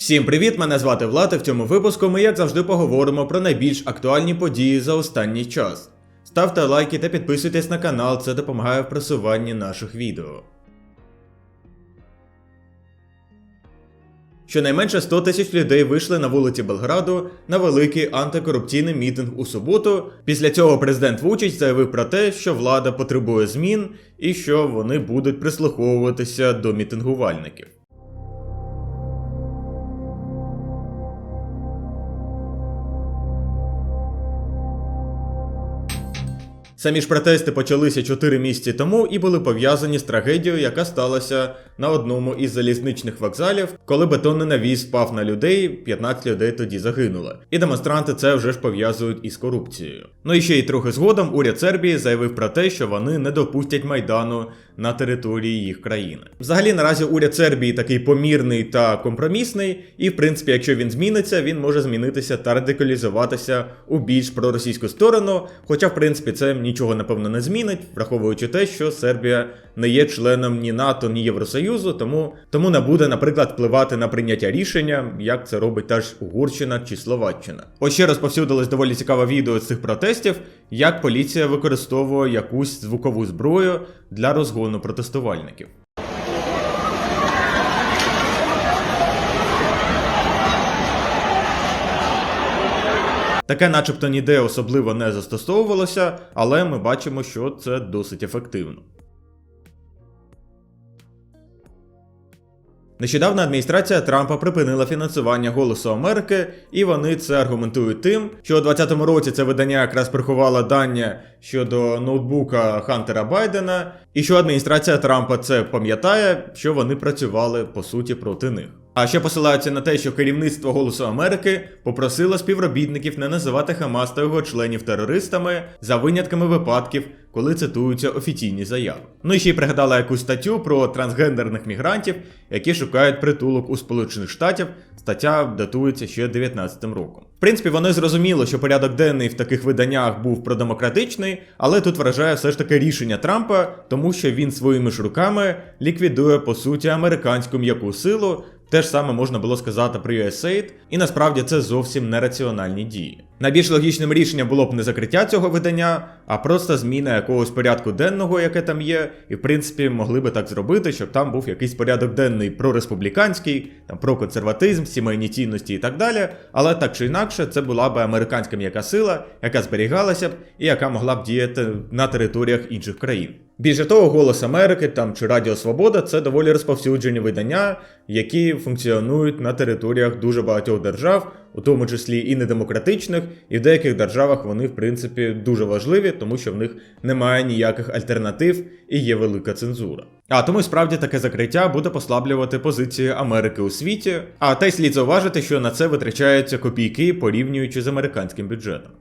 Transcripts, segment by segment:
Всім привіт! Мене звати Влад, і в цьому випуску ми, як завжди, поговоримо про найбільш актуальні події за останній час. Ставте лайки та підписуйтесь на канал, це допомагає в просуванні наших відео. Щонайменше 100 тисяч людей вийшли на вулиці Белграду на великий антикорупційний мітинг у суботу. Після цього президент Вучич заявив про те, що влада потребує змін і що вони будуть прислуховуватися до мітингувальників. Самі ж протести почалися 4 місяці тому і були пов'язані з трагедією, яка сталася на одному із залізничних вокзалів, коли бетонний навіс впав на людей, 15 людей тоді загинуло. І демонстранти це вже ж пов'язують із корупцією. Ну і ще й трохи згодом уряд Сербії заявив про те, що вони не допустять майдану на території їх країни. Взагалі, наразі уряд Сербії такий помірний та компромісний, і в принципі, якщо він зміниться, він може змінитися та радикалізуватися у більш проросійську сторону. Хоча, в принципі, це нічого напевно не змінить, враховуючи те, що Сербія не є членом ні НАТО, ні Євросоюзу, тому, тому не буде, наприклад, впливати на прийняття рішення, як це робить та ж Угорщина чи Словаччина. Ось ще розповсюдилось доволі цікаве відео з цих протестів, як поліція використовує якусь звукову зброю для розгону протестувальників. Таке, начебто, ніде особливо не застосовувалося, але ми бачимо, що це досить ефективно. Нещодавно адміністрація Трампа припинила фінансування Голосу Америки, і вони це аргументують тим, що у 2020 році це видання якраз приховало дання щодо ноутбука Хантера Байдена, і що адміністрація Трампа це пам'ятає, що вони працювали по суті проти них. А ще посилаються на те, що керівництво Голосу Америки попросило співробітників не називати Хамас та його членів терористами за винятками випадків, коли цитуються офіційні заяви. Ну і ще й пригадала якусь статтю про трансгендерних мігрантів, які шукають притулок у Сполучених Штатів. Стаття датується ще 19 роком. В принципі, вони зрозуміло, що порядок денний в таких виданнях був продемократичний, але тут вражає все ж таки рішення Трампа, тому що він своїми ж руками ліквідує по суті американську м'яку силу. Те ж саме можна було сказати про USAID, і насправді це зовсім нераціональні дії. Найбільш логічним рішенням було б не закриття цього видання, а просто зміна якогось порядку денного, яке там є, і в принципі могли би так зробити, щоб там був якийсь порядок денний прореспубліканський, там про консерватизм, сімейні цінності і так далі. Але так чи інакше, це була б американська м'яка сила, яка зберігалася б і яка могла б діяти на територіях інших країн. Більше того, Голос Америки там чи Радіо Свобода це доволі розповсюджені видання, які функціонують на територіях дуже багатьох держав, у тому числі і недемократичних, і в деяких державах вони, в принципі, дуже важливі, тому що в них немає ніяких альтернатив і є велика цензура. А тому справді таке закриття буде послаблювати позиції Америки у світі. А та й слід зауважити, що на це витрачаються копійки, порівнюючи з американським бюджетом.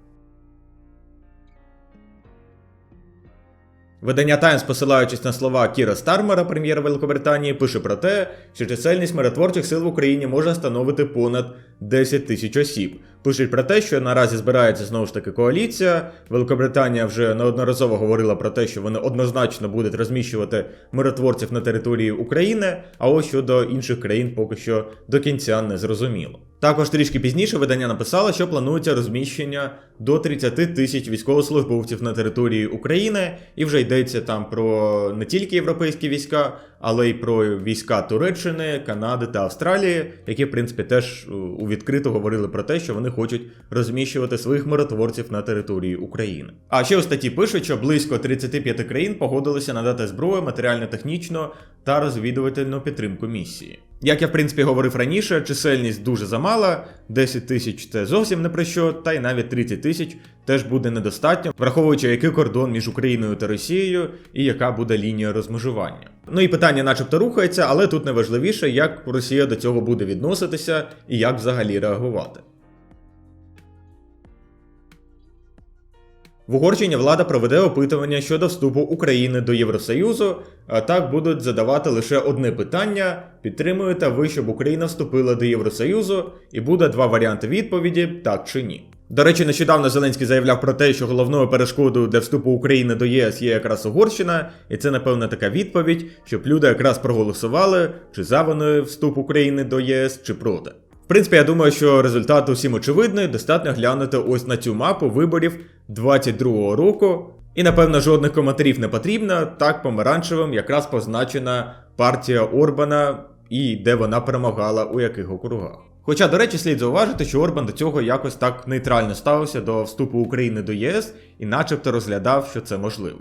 Видання Times, посилаючись на слова Кіра Стармера, прем'єра Великобританії, пише про те, що чисельність миротворчих сил в Україні може становити понад 10 тисяч осіб. Пишуть про те, що наразі збирається знову ж таки коаліція. Великобританія вже неодноразово говорила про те, що вони однозначно будуть розміщувати миротворців на території України. А ось щодо інших країн поки що до кінця не зрозуміло. Також трішки пізніше видання написало, що планується розміщення до 30 тисяч військовослужбовців на території України, і вже йдеться там про не тільки європейські війська, але й про війська Туреччини, Канади та Австралії, які, в принципі, теж у відкрито говорили про те, що вони хочуть розміщувати своїх миротворців на території України. А ще у статті пишуть, що близько 35 країн погодилися надати зброю, матеріально-технічну та розвідувальну підтримку місії. Як я в принципі говорив раніше, чисельність дуже замала, 10 тисяч це зовсім не про що, та й навіть 30 тисяч теж буде недостатньо, враховуючи, який кордон між Україною та Росією і яка буде лінія розмежування. Ну і питання, начебто, рухається, але тут найважливіше, як Росія до цього буде відноситися і як взагалі реагувати. В Угорщині влада проведе опитування щодо вступу України до Євросоюзу, а так будуть задавати лише одне питання: підтримуєте ви, щоб Україна вступила до Євросоюзу, і буде два варіанти відповіді так чи ні. До речі, нещодавно Зеленський заявляв про те, що головною перешкодою для вступу України до ЄС є якраз Угорщина, і це, напевно, така відповідь, щоб люди якраз проголосували, чи за вони вступ України до ЄС, чи проти. Принципі, я думаю, що результат усім очевидний. Достатньо глянути ось на цю мапу виборів 22-го року. І напевно жодних коментарів не потрібно. Так помаранчевим якраз позначена партія Орбана і де вона перемагала у яких округах. Хоча, до речі, слід зауважити, що Орбан до цього якось так нейтрально ставився до вступу України до ЄС і начебто розглядав, що це можливо.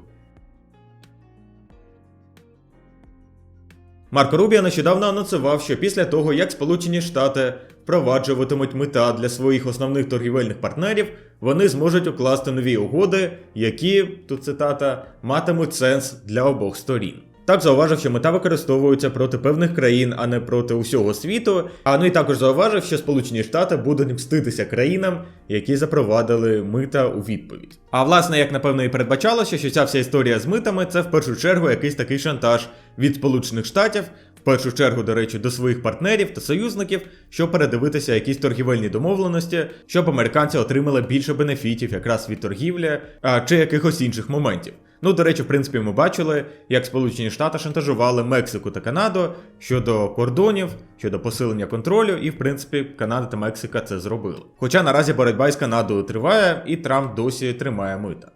Марко Рубіо нещодавно анонсував, що після того, як Сполучені Штати впроваджуватимуть мета для своїх основних торгівельних партнерів, вони зможуть укласти нові угоди, які, тут цитата, матимуть сенс для обох сторін. Так зауважив, що мета використовується проти певних країн, а не проти усього світу. А ну і також зауважив, що Сполучені Штати будуть мститися країнам, які запровадили мита у відповідь. А власне, як напевно і передбачалося, що ця вся історія з митами це в першу чергу якийсь такий шантаж від Сполучених Штатів, першу чергу, до речі, до своїх партнерів та союзників, щоб передивитися якісь торгівельні домовленості, щоб американці отримали більше бенефітів якраз від торгівлі а, чи якихось інших моментів. Ну, до речі, в принципі, ми бачили, як Сполучені Штати шантажували Мексику та Канаду щодо кордонів, щодо посилення контролю, і в принципі Канада та Мексика це зробили. Хоча наразі боротьба із Канадою триває, і Трамп досі тримає мита.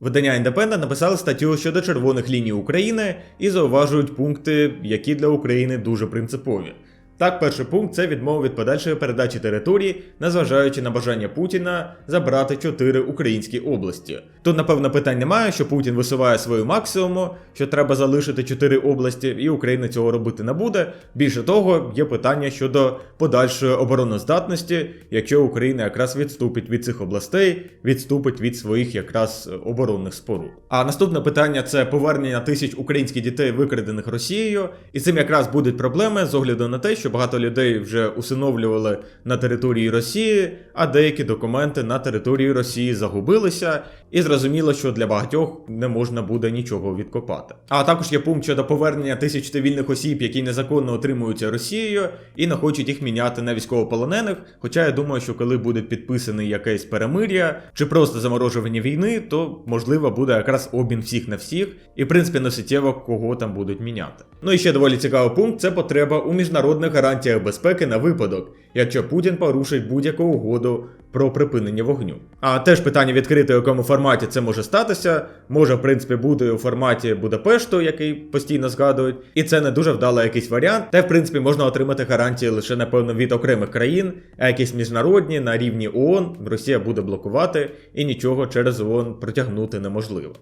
Видання Індепенда написали статтю щодо червоних ліній України і зауважують пункти, які для України дуже принципові. Так, перший пункт це відмова від подальшої передачі території, незважаючи на бажання Путіна забрати чотири українські області. Тут, напевно, питань немає, що Путін висуває свою максимуму, що треба залишити чотири області, і Україна цього робити не буде. Більше того, є питання щодо подальшої обороноздатності, якщо Україна якраз відступить від цих областей, відступить від своїх якраз оборонних споруд. А наступне питання це повернення тисяч українських дітей, викрадених Росією, і цим якраз будуть проблеми з огляду на те, що багато людей вже усиновлювали на території Росії, а деякі документи на території Росії загубилися, і зрозуміло, що для багатьох не можна буде нічого відкопати. А також є пункт щодо повернення тисяч цивільних осіб, які незаконно отримуються Росією, і не хочуть їх міняти на військовополонених. Хоча я думаю, що коли буде підписаний якесь перемир'я чи просто заморожування війни, то можливо буде якраз обмін всіх на всіх, і в принципі не суттєво кого там будуть міняти. Ну і ще доволі цікавий пункт це потреба у міжнародних гарантіях безпеки на випадок, якщо Путін порушить будь-яку угоду про припинення вогню. А теж питання відкрите, у якому форматі це може статися. Може, в принципі, бути у форматі Будапешту, який постійно згадують, і це не дуже вдалий якийсь варіант. Та в принципі можна отримати гарантії лише напевно від окремих країн, а якісь міжнародні на рівні ООН Росія буде блокувати і нічого через ООН протягнути неможливо.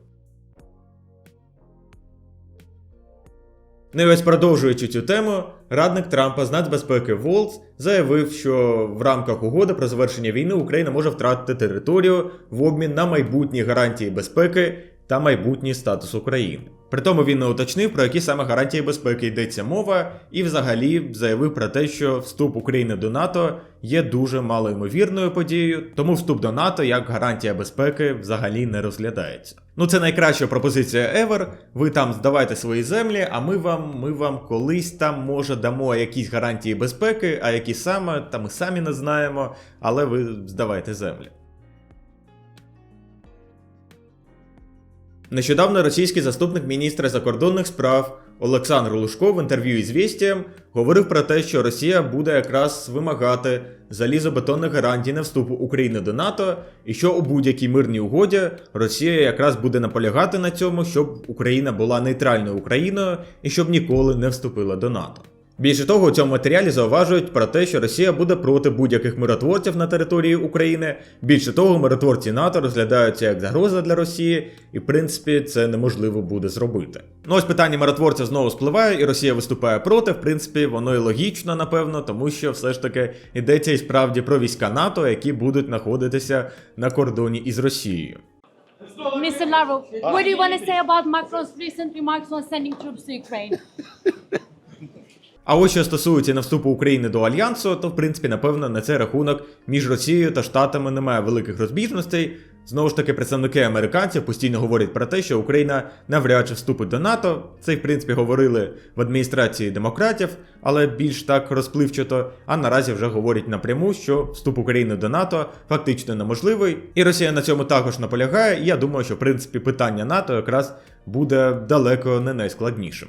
Ну і ось продовжуючи цю тему, радник Трампа з нацбезпеки Волц заявив, що в рамках угоди про завершення війни Україна може втратити територію в обмін на майбутні гарантії безпеки та майбутній статус України. При тому він не уточнив, про які саме гарантії безпеки йдеться мова, і взагалі заявив про те, що вступ України до НАТО є дуже малоймовірною подією, тому вступ до НАТО як гарантія безпеки взагалі не розглядається. Ну це найкраща пропозиція Ever. Ви там здавайте свої землі, а ми вам ми вам колись там може дамо якісь гарантії безпеки, а які саме, та ми самі не знаємо, але ви здавайте землі. Нещодавно російський заступник міністра закордонних справ Олександр Лужко в інтерв'ю із Вістієм говорив про те, що Росія буде якраз вимагати залізобетонних гарантій на вступу України до НАТО, і що у будь-якій мирній угоді Росія якраз буде наполягати на цьому, щоб Україна була нейтральною Україною і щоб ніколи не вступила до НАТО. Більше того, у цьому матеріалі зауважують про те, що Росія буде проти будь-яких миротворців на території України. Більше того, миротворці НАТО розглядаються як загроза для Росії, і в принципі це неможливо буде зробити. Ну ось питання миротворців знову спливає, і Росія виступає проти. В принципі, воно і логічно, напевно, тому що все ж таки йдеться і справді про війська НАТО, які будуть знаходитися на кордоні із Росією. Mr. Lavrov, what do you want to say about Macron's recent remarks on sending troops to Ukraine? А ось що стосується на вступу України до альянсу, то в принципі, напевно, на цей рахунок між Росією та Штатами немає великих розбіжностей. Знову ж таки, представники американців постійно говорять про те, що Україна навряд чи вступить до НАТО. Це, в принципі, говорили в адміністрації демократів, але більш так розпливчато. А наразі вже говорять напряму, що вступ України до НАТО фактично неможливий. І Росія на цьому також наполягає. І я думаю, що в принципі питання НАТО якраз буде далеко не найскладнішим.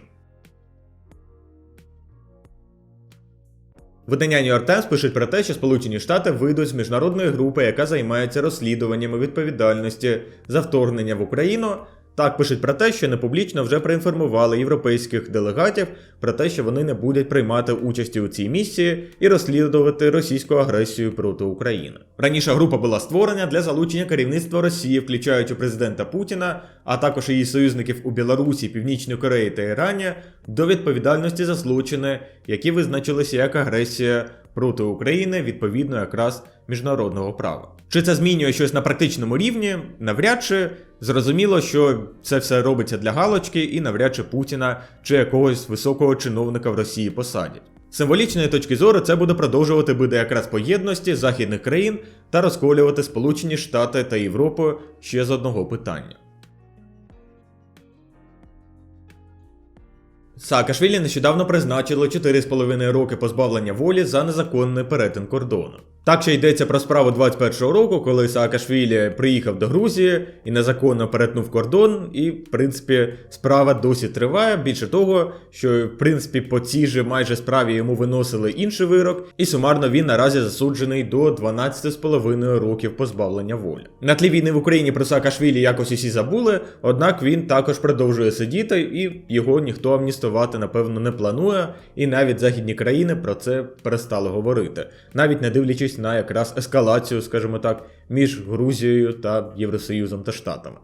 Видання New York Times пишуть про те, що Сполучені Штати вийдуть з міжнародної групи, яка займається розслідуваннями відповідальності за вторгнення в Україну. Так пишуть про те, що непублічно вже проінформували європейських делегатів про те, що вони не будуть приймати участі у цій місії і розслідувати російську агресію проти України. Раніше група була створена для залучення керівництва Росії, включаючи президента Путіна, а також її союзників у Білорусі, Північній Кореї та Ірані, до відповідальності за злочини, які визначилися як агресія проти України відповідно якраз міжнародного права. Чи це змінює щось на практичному рівні? Навряд чи зрозуміло, що це все робиться для галочки, і навряд чи Путіна чи якогось високого чиновника в Росії посадять. З символічної точки зору це буде продовжувати бити якраз по єдності західних країн та розколювати Сполучені Штати та Європу ще з одного питання. Саакашвілі нещодавно призначили 4,5 роки позбавлення волі за незаконний перетин кордону. Так ще йдеться про справу 21-го року, коли Саакашвілі приїхав до Грузії і незаконно перетнув кордон, і, в принципі, справа досі триває. Більше того, що в принципі по цій же майже справі йому виносили інший вирок, і сумарно він наразі засуджений до 12,5 років позбавлення волі. На тлі війни в Україні про Саакашвілі якось усі забули, однак він також продовжує сидіти, і його ніхто амністувати, напевно, не планує, і навіть західні країни про це перестали говорити, навіть не дивлячись на якраз ескалацію, скажімо так, між Грузією та Євросоюзом та Штатами.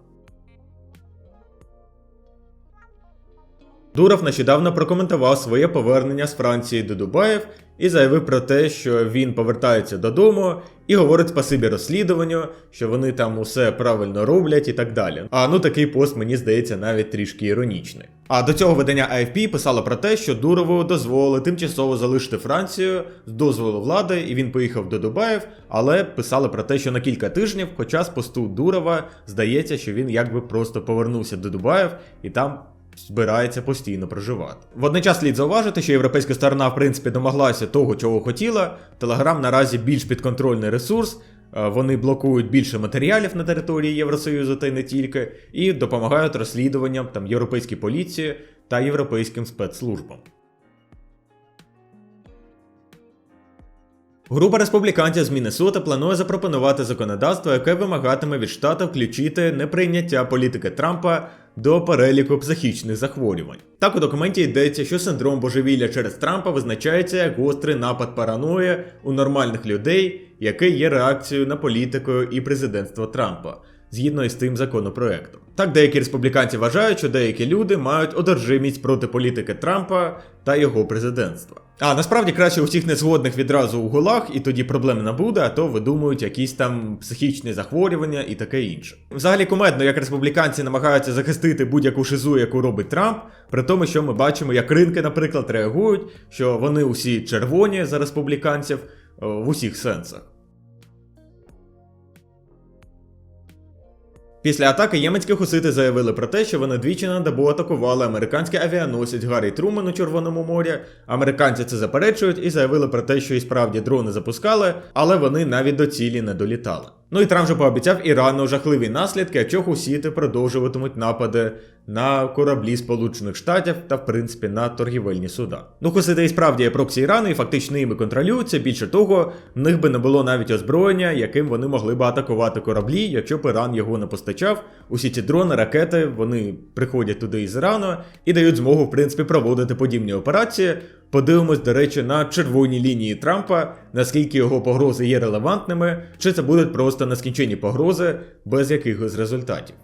Дуров нещодавно прокоментував своє повернення з Франції до Дубаїв і заявив про те, що він повертається додому і говорить спасибі розслідуванню, що вони там усе правильно роблять і так далі. А ну такий пост мені здається навіть трішки іронічний. А до цього видання AFP писало про те, що Дурову дозволили тимчасово залишити Францію з дозволу влади, і він поїхав до Дубаїв, але писали про те, що на кілька тижнів, хоча з посту Дурова здається, що він якби просто повернувся до Дубаїв і там збирається постійно проживати. Водночас слід зауважити, що європейська сторона, в принципі, домоглася того, чого хотіла. Телеграм наразі більш підконтрольний ресурс. е, Вони блокують більше матеріалів на території Євросоюзу та й не тільки, і допомагають розслідуванням там європейській поліції та європейським спецслужбам. Група республіканців з Міннесоти планує запропонувати законодавство, яке вимагатиме від штату включити неприйняття політики Трампа до переліку психічних захворювань. Так у документі йдеться, що синдром божевілля через Трампа визначається як гострий напад параної у нормальних людей, який є реакцією на політику і президентство Трампа. Згідно із тим законопроектом. Так, деякі республіканці вважають, що деякі люди мають одержимість проти політики Трампа та його президентства. А насправді краще усіх незгодних відразу у голах, і тоді проблем не буде, а то видумують якісь там психічні захворювання і таке інше. Взагалі кумедно, як республіканці намагаються захистити будь-яку шизу, яку робить Трамп, при тому, що ми бачимо, як ринки, наприклад, реагують, що вони усі червоні за республіканців е, в усіх сенсах. Після атаки єменські хусити заявили про те, що вони двічі на добу атакували американський авіаносець Гаррі Трумен у Червоному морі. Американці це заперечують і заявили про те, що і справді дрони запускали, але вони навіть до цілі не долітали. Ну і Трамп же пообіцяв Ірану жахливі наслідки, якщо хусіти продовжуватимуть напади на кораблі Сполучених Штатів та, в принципі, на торгівельні суда. Ну, хусити і справді є проксі Ірану, і фактично ними контролюються. Більше того, в них би не було навіть озброєння, яким вони могли б атакувати кораблі, якщо б Іран його не постачав. Усі ці дрони, ракети, вони приходять туди із Ірану і дають змогу, в принципі, проводити подібні операції. Подивимось, до речі, на червоні лінії Трампа, наскільки його погрози є релевантними, чи це будуть просто нескінченні погрози без якихось результатів.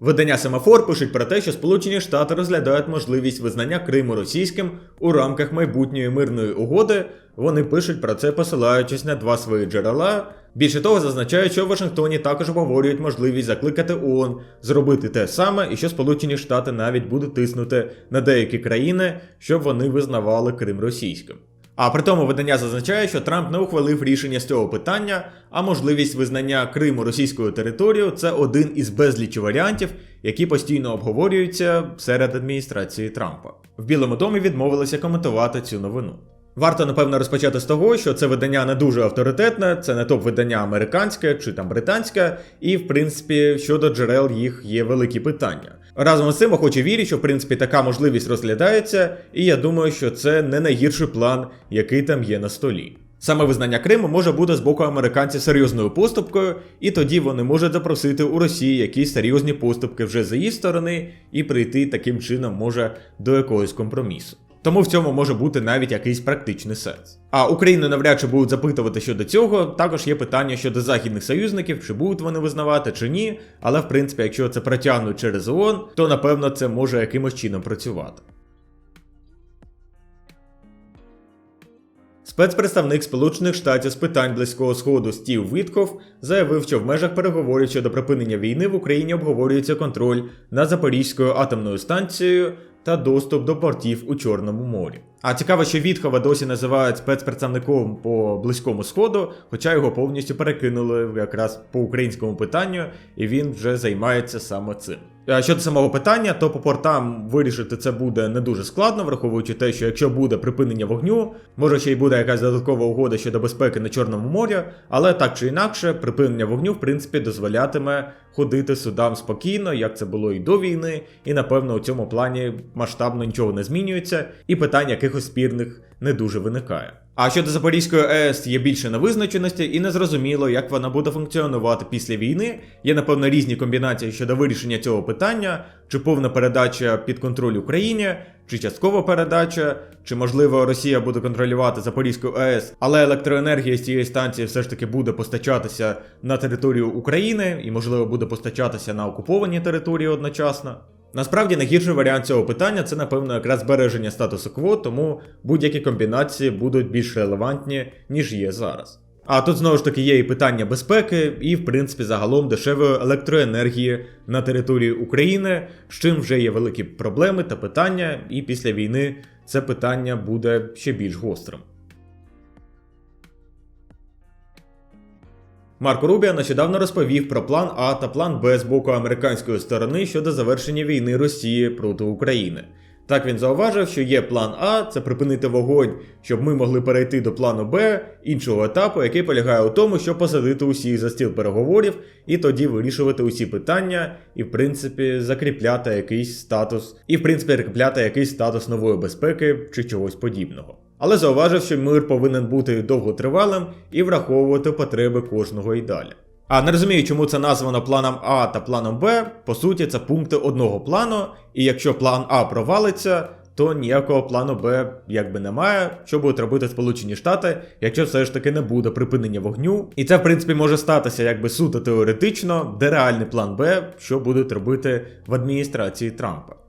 Видання Семафор пишуть про те, що Сполучені Штати розглядають можливість визнання Криму російським у рамках майбутньої мирної угоди. Вони пишуть про це, посилаючись на два свої джерела. Більше того, зазначають, що в Вашингтоні також обговорюють можливість закликати ООН зробити те саме, і що Сполучені Штати навіть будуть тиснути на деякі країни, щоб вони визнавали Крим російським. А при тому видання зазначає, що Трамп не ухвалив рішення з цього питання, а можливість визнання Криму російською територією це один із безлічі варіантів, які постійно обговорюються серед адміністрації Трампа. В Білому домі відмовилися коментувати цю новину. Варто напевно розпочати з того, що це видання не дуже авторитетне, це не топ-видання американське чи там британське, і в принципі щодо джерел їх є великі питання. Разом з цим охоче вірю, що в принципі така можливість розглядається, і я думаю, що це не найгірший план, який там є на столі. Саме визнання Криму може бути з боку американців серйозною поступкою, і тоді вони можуть запросити у Росії якісь серйозні поступки вже з її сторони і прийти таким чином може до якогось компромісу. Тому в цьому може бути навіть якийсь практичний сенс. А Україну навряд чи будуть запитувати щодо цього. Також є питання щодо західних союзників, чи будуть вони визнавати чи ні. Але в принципі, якщо це протягнуть через ООН, то напевно це може якимось чином працювати. Спецпредставник Сполучених Штатів з питань Близького Сходу Стів Вітков заявив, що в межах переговорів щодо припинення війни в Україні обговорюється контроль над Запорізькою атомною станцією та доступ до портів у Чорному морі. А цікаво, що Віткова досі називають спецпредставником по близькому сходу, хоча його повністю перекинули якраз по українському питанню, і він вже займається саме цим. Щодо самого питання, то по портам вирішити це буде не дуже складно, враховуючи те, що якщо буде припинення вогню, може ще й буде якась додаткова угода щодо безпеки на Чорному морі, але так чи інакше, припинення вогню в принципі дозволятиме ходити судам спокійно, як це було і до війни, і напевно у цьому плані масштабно нічого не змінюється, і питань якихось спірних не дуже виникає. А щодо Запорізької АЕС є більше невизначеності і незрозуміло, як вона буде функціонувати після війни. Є, напевно, різні комбінації щодо вирішення цього питання, чи повна передача під контроль Україні, чи часткова передача, чи можливо Росія буде контролювати Запорізьку АЕС, але електроенергія з цієї станції все ж таки буде постачатися на територію України і, можливо, буде постачатися на окуповані території одночасно. Насправді найгірший варіант цього питання це, напевно, якраз збереження статусу кво, тому будь-які комбінації будуть більш релевантні, ніж є зараз. А тут знову ж таки є і питання безпеки, і в принципі загалом дешевої електроенергії на території України, з чим вже є великі проблеми та питання, і після війни це питання буде ще більш гострим. Марко Рубіо нещодавно розповів про план А та план Б з боку американської сторони щодо завершення війни Росії проти України. Так він зауважив, що є план А це припинити вогонь, щоб ми могли перейти до плану Б, іншого етапу, який полягає у тому, щоб посадити усіх за стіл переговорів і тоді вирішувати усі питання, і в принципі закріпляти якийсь статус, і в принципі закріпляти якийсь статус нової безпеки чи чогось подібного. Але зауважив, що мир повинен бути довготривалим і враховувати потреби кожного і далі. А не розумію, чому це названо планом А та планом Б. По суті, це пункти одного плану, і якщо план А провалиться, то ніякого плану Б якби немає, що будуть робити Сполучені Штати, якщо все ж таки не буде припинення вогню. І це, в принципі, може статися якби суто теоретично, де реальний план Б, що будуть робити в адміністрації Трампа.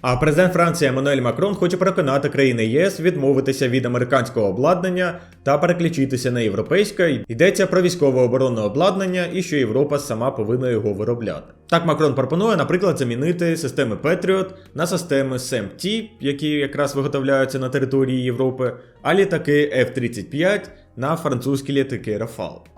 А президент Франції Еммануель Макрон хоче переконати країни ЄС відмовитися від американського обладнання та переключитися на європейське. Йдеться про військове оборонне обладнання і що Європа сама повинна його виробляти. Так Макрон пропонує, наприклад, замінити системи Patriot на системи SAM-T, які якраз виготовляються на території Європи, а літаки F-35 на французькі літаки Rafale.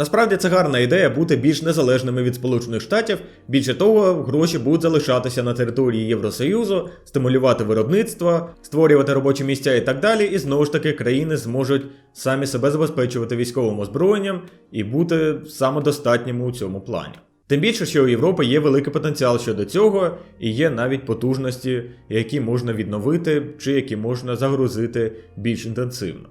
Насправді це гарна ідея бути більш незалежними від Сполучених Штатів. Більше того, гроші будуть залишатися на території Євросоюзу, стимулювати виробництво, створювати робочі місця і так далі. І знову ж таки країни зможуть самі себе забезпечувати військовим озброєнням і бути самодостатніми у цьому плані. Тим більше, що у Європи є великий потенціал щодо цього, і є навіть потужності, які можна відновити чи які можна загрузити більш інтенсивно.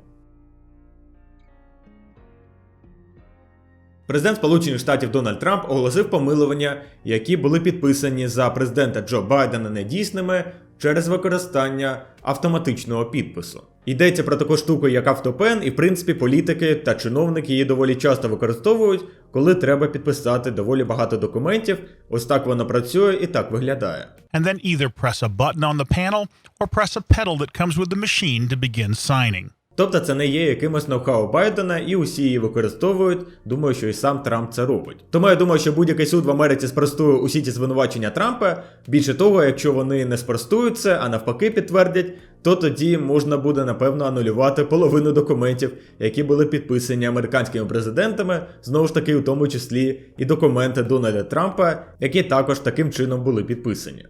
Президент Сполучених Штатів Дональд Трамп оголосив помилування, які були підписані за президента Джо Байдена недійсними через використання автоматичного підпису. Йдеться про таку штуку, як автопен, і в принципі політики та чиновники її доволі часто використовують, коли треба підписати доволі багато документів. Ось так воно працює і так виглядає. and then either press a button on the panel or press a pedal that comes with the machine to begin signing. Тобто це не є якимось ноу-хау Байдена, і усі її використовують. Думаю, що і сам Трамп це робить. Тому я думаю, що будь-який суд в Америці спростує усі ці звинувачення Трампа. Більше того, якщо вони не спростують це, а навпаки підтвердять, то тоді можна буде напевно анулювати половину документів, які були підписані американськими президентами, знову ж таки, у тому числі і документи Дональда Трампа, які також таким чином були підписані.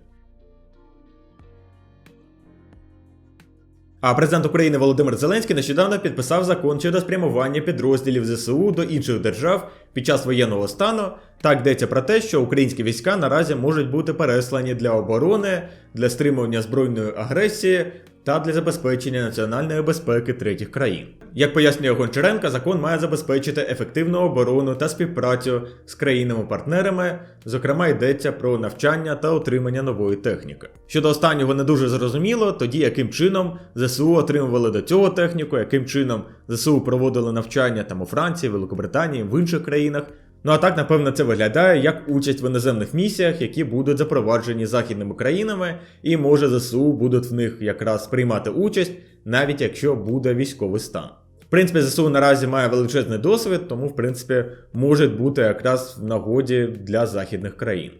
А президент України Володимир Зеленський нещодавно підписав закон щодо спрямування підрозділів ЗСУ до інших держав під час воєнного стану. Так йдеться про те, що українські війська наразі можуть бути переслані для оборони, для стримування збройної агресії та для забезпечення національної безпеки третіх країн. Як пояснює Гончаренко, закон має забезпечити ефективну оборону та співпрацю з країнами-партнерами. Зокрема, йдеться про навчання та отримання нової техніки. Щодо останнього не дуже зрозуміло, тоді яким чином ЗСУ отримували до цього техніку, яким чином ЗСУ проводили навчання там у Франції, Великобританії, в інших країнах. Ну а так, напевно, це виглядає як участь в іноземних місіях, які будуть запроваджені західними країнами, і може ЗСУ будуть в них якраз приймати участь, навіть якщо буде військовий стан. В принципі, ЗСУ наразі має величезний досвід, тому в принципі може бути якраз в нагоді для західних країн.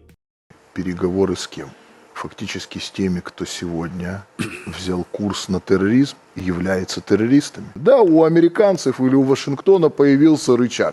переговоры с кем? Фактически с теми, кто сегодня взял курс на терроризм и является террористами. Да, у американцев или у Вашингтона появился рычаг.